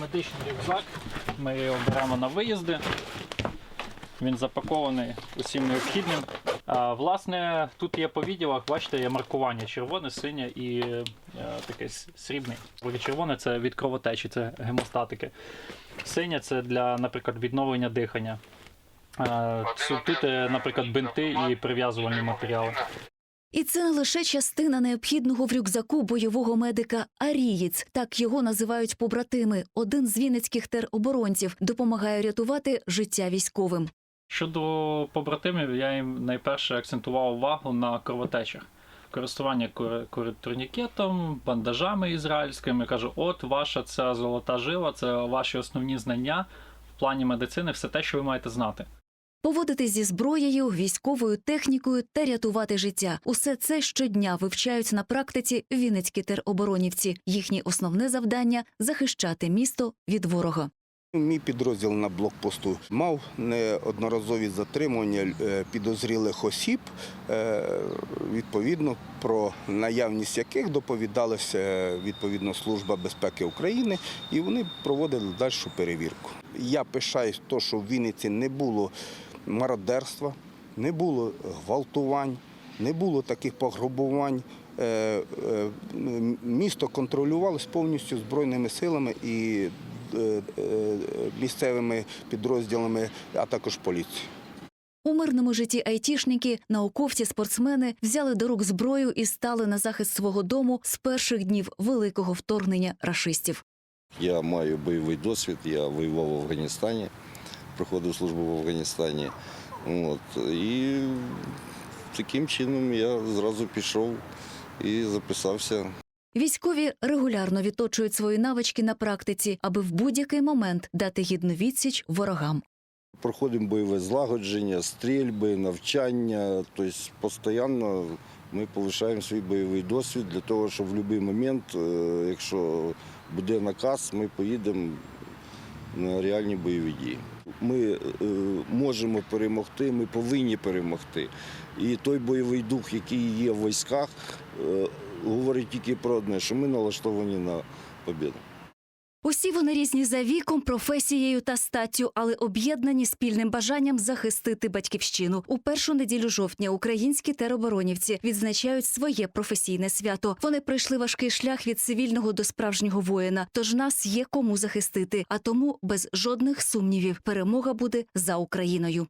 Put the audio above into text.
медичний рюкзак. Ми його беремо на виїзди. Він запакований усім необхідним. А, власне, тут є по відділах, бачите, є маркування червоне, синє і е, таке срібне. Червоне це від кровотечі, це гемостатики. Синє це для, наприклад, відновлення дихання. Цю- е, наприклад, бинти і прив'язувальні матеріали. І це лише частина необхідного в рюкзаку бойового медика Арієць, так його називають побратими. Один з вінницьких тероборонців допомагає рятувати життя військовим. Щодо побратимів, я їм найперше акцентував увагу на кровотечах. Користування кор- кор- турнікетом, бандажами ізраїльськими. Кажу, от ваша ця золота жила, це ваші основні знання в плані медицини, все те, що ви маєте знати. Поводитись зі зброєю, військовою технікою та рятувати життя. Усе це щодня вивчають на практиці вінницькі тероборонівці. Їхнє основне завдання захищати місто від ворога. Мій підрозділ на блокпосту мав неодноразові затримування е, підозрілих осіб, е, відповідно про наявність яких доповідалася відповідно Служба безпеки України, і вони проводили дальшу перевірку. Я пишаюсь, то, що в Вінниці не було мародерства, не було гвалтувань, не було таких пограбувань. Е, е, Місто контролювалось повністю збройними силами і е, місцевими підрозділами, а також поліцією. У мирному житті айтішники, науковці, спортсмени взяли до рук зброю і стали на захист свого дому з перших днів великого вторгнення рашистів. Я маю бойовий досвід, я воював в Афганістані, проходив службу в Афганістані. От. І таким чином я зразу пішов і записався. Військові регулярно відточують свої навички на практиці, аби в будь-який момент дати гідну відсіч ворогам. Проходимо бойове злагодження, стрільби, навчання. Тобто постійно ми повишаємо свій бойовий досвід для того, щоб в будь-який момент, е, якщо буде наказ, ми поїдемо на реальні бойові дії. Ми е, можемо перемогти, ми повинні перемогти. І той бойовий дух, який є в військах, е, говорить тільки про одне, що ми налаштовані на побіду. Усі вони різні за віком, професією та статтю, але об'єднані спільним бажанням захистити батьківщину. У першу неділю жовтня українські тероборонівці відзначають своє професійне свято. Вони пройшли важкий шлях від цивільного до справжнього воїна. Тож нас є кому захистити. А тому без жодних сумнівів перемога буде за Україною.